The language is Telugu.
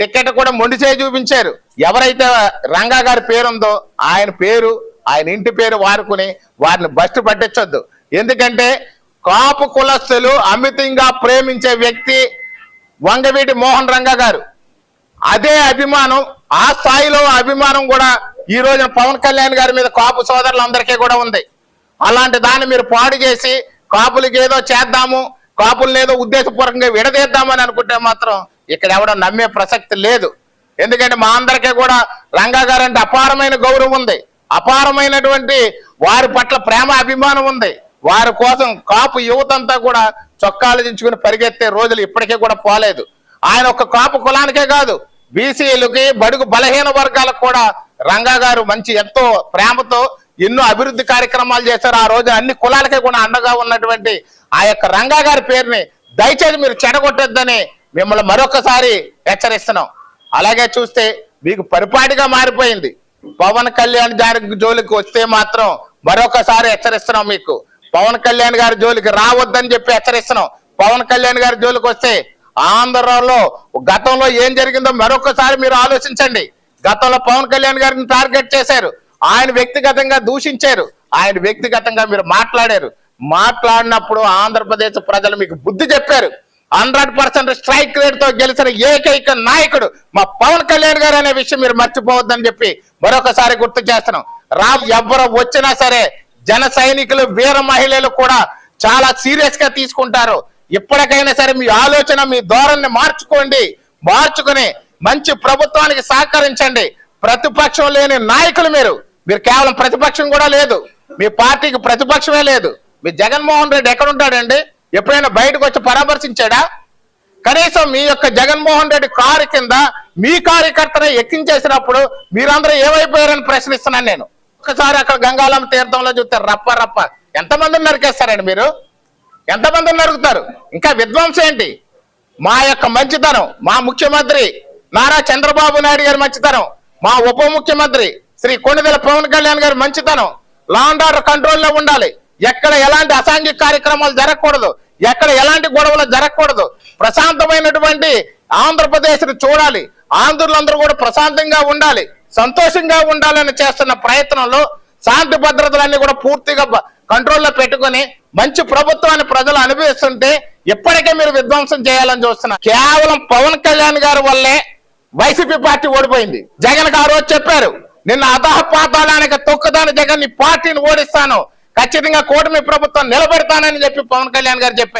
టికెట్ కూడా మొండి చేయి చూపించారు. ఎవరైతే రంగా గారి పేరుందో ఆయన పేరు ఆయన ఇంటి పేరు వాడుకుని వారిని బస్టు పట్టించొద్దు. ఎందుకంటే కాపు కులస్తులు అమితంగా ప్రేమించే వ్యక్తి వంగవీటి మోహన్ రంగా గారు. అదే అభిమానం ఆ స్థాయిలో అభిమానం కూడా ఈ రోజున పవన్ కళ్యాణ్ గారి మీద కాపు సోదరులందరికీ కూడా ఉంది. అలాంటి దాన్ని మీరు పాడు చేసి కాపులకి ఏదో చేద్దాము కాపుల్ని ఏదో ఉద్దేశపూర్వకంగా విడదీద్దామని అనుకుంటే మాత్రం ఇక్కడ ఎవడో నమ్మే ప్రసక్తి లేదు. ఎందుకంటే మా అందరికీ కూడా రంగా అంటే అపారమైన గౌరవం ఉంది. అపారమైనటువంటి వారి పట్ల ప్రేమ అభిమానం ఉంది. వారి కోసం కాపు యువతంతా కూడా చొక్కాలు దించుకుని పరిగెత్తే రోజులు ఇప్పటికీ కూడా పోలేదు. ఆయన ఒక కాపు కులానికే కాదు. బీసీలకి బడుగు బలహీన వర్గాలకు కూడా రంగా గారు మంచి ఎంతో ప్రేమతో ఎన్నో అభివృద్ధి కార్యక్రమాలు చేశారు. ఆ రోజు అన్ని కులాలకే కూడా అండగా ఉన్నటువంటి ఆ యొక్క రంగా గారి పేరుని దయచేసి మీరు చెడగొట్టద్దని మిమ్మల్ని మరొకసారి హెచ్చరిస్తున్నాం. అలాగే చూస్తే మీకు పరిపాటిగా మారిపోయింది. పవన్ కళ్యాణ్ గారి జోలికి వస్తే మాత్రం మరొకసారి హెచ్చరిస్తున్నాం మీకు. పవన్ కళ్యాణ్ గారి జోలికి రావద్దని చెప్పి హెచ్చరిస్తున్నాం. పవన్ కళ్యాణ్ గారి జోలికి వస్తే ఆంధ్రలో గతంలో ఏం జరిగిందో మరొకసారి మీరు ఆలోచించండి. గతంలో పవన్ కళ్యాణ్ గారిని టార్గెట్ చేశారు. ఆయన వ్యక్తిగతంగా దూషించారు. ఆయన వ్యక్తిగతంగా మీరు మాట్లాడారు. మాట్లాడినప్పుడు ఆంధ్రప్రదేశ్ ప్రజలు మీకు బుద్ధి చెప్పారు. హండ్రెడ్ పర్సెంట్ స్ట్రైక్ రేట్తో గెలిచిన ఏకైక నాయకుడు మా పవన్ కళ్యాణ్ గారు అనే విషయం మీరు మర్చిపోవద్దని చెప్పి మరొకసారి గుర్తు చేస్తున్నాం రా ఎవరు వచ్చినా సరే జన సైనికులు వీర మహిళలు కూడా చాలా సీరియస్గా తీసుకుంటారు. ఇప్పటికైనా సరే మీ ఆలోచన మీ ధోరణి మార్చుకోండి. మార్చుకుని మంచి ప్రభుత్వానికి సహకరించండి. ప్రతిపక్షం లేని నాయకులు మీరు. మీరు కేవలం ప్రతిపక్షం కూడా లేదు. మీ పార్టీకి ప్రతిపక్షమే లేదు. మీ జగన్మోహన్ రెడ్డి ఎక్కడ ఉంటాడండి ఎప్పుడైనా బయటకు వచ్చి పరామర్శించాడా? కనీసం మీ యొక్క జగన్మోహన్ రెడ్డి కారు కింద మీ కార్యకర్తను ఎక్కించేసినప్పుడు మీరందరూ ఏమైపోయారని ప్రశ్నిస్తున్నాను నేను. ఒకసారి అక్కడ గంగాళం తీర్థంలో చూస్తే రప్ప రప్ప. ఎంతమందిని నరికేస్తారండి మీరు? ఎంతమందిని నరుకుతారు? ఇంకా విధ్వంసం ఏంటి? మా యొక్క మంచితనం మా ముఖ్యమంత్రి నారా చంద్రబాబు నాయుడు గారి మంచితనం మా ఉప ముఖ్యమంత్రి శ్రీ కొణిదెల పవన్ కళ్యాణ్ గారి మంచితనం లా అండ్ ఆర్డర్ కంట్రోల్లో ఉండాలి. ఎక్కడ ఎలాంటి అసాంఘిక కార్యక్రమాలు జరగకూడదు. ఎక్కడ ఎలాంటి గొడవలు జరగకూడదు. ప్రశాంతమైనటువంటి ఆంధ్రప్రదేశ్ చూడాలి. ఆంధ్రులందరూ కూడా ప్రశాంతంగా ఉండాలి. సంతోషంగా ఉండాలని చేస్తున్న ప్రయత్నంలో శాంతి భద్రతలన్నీ కూడా పూర్తిగా కంట్రోల్లో పెట్టుకొని మంచి ప్రభుత్వాన్ని ప్రజలు అనుభవిస్తుంటే ఇప్పటికే మీరు విధ్వంసం చేయాలని చూస్తున్నారు కేవలం పవన్ కళ్యాణ్ గారి వల్లే వైసీపీ పార్టీ ఓడిపోయింది. జగన్ గారు చెప్పారు నిన్న అధహ పాతాళానికి తొక్కుదాని జగన్ నీ పార్టీని ఓడిస్తాను. ఖచ్చితంగా కూటమి ప్రభుత్వం నిలబెడతానని చెప్పి పవన్ కళ్యాణ్ గారు చెప్పారు.